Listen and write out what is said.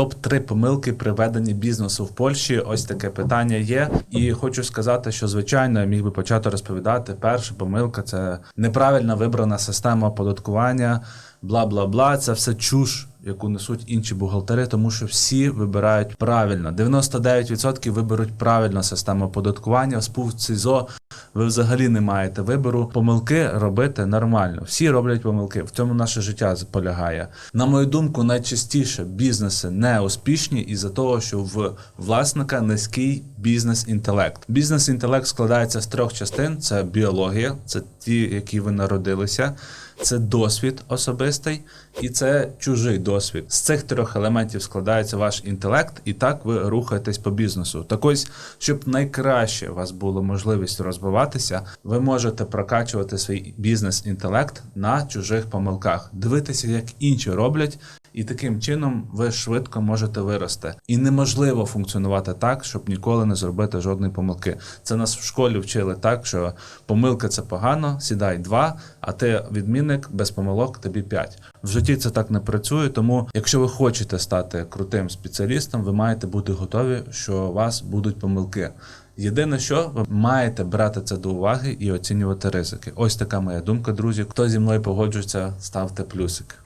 Топ 3 помилки при веденні бізнесу в Польщі. Ось таке питання є. І хочу сказати, що звичайно я міг би почати розповідати. Перша помилка це неправильно вибрана система оподаткування, бла бла бла. Це все чуш, яку несуть інші бухгалтери, тому що всі вибирають правильно. 99% виберуть правильно систему оподаткування. В спув ЦІЗО ви взагалі не маєте вибору. Помилки робити нормально. Всі роблять помилки. В цьому наше життя полягає. На мою думку, найчастіше бізнеси не успішні із-за того, що в власника низький бізнес-інтелект. Бізнес-інтелект складається з трьох частин: це біологія, це ті, які ви народилися. Це досвід особистий і це чужий досвід. З цих трьох елементів складається ваш інтелект, і так ви рухаєтесь по бізнесу. Так ось, щоб найкраще у вас була можливість розвиватися, ви можете прокачувати свій бізнес-інтелект на чужих помилках, дивитися, як інші роблять. І таким чином ви швидко можете вирости. І неможливо функціонувати так, щоб ніколи не зробити жодної помилки. Це нас в школі вчили так, що помилка це погано, сідай два, а ти відмінник без помилок тобі п'ять. В житті це так не працює. Тому, якщо ви хочете стати крутим спеціалістом, ви маєте бути готові, що у вас будуть помилки. Єдине, що ви маєте брати це до уваги і оцінювати ризики. Ось така моя думка, друзі. Хто зі мною погоджується, ставте плюсик.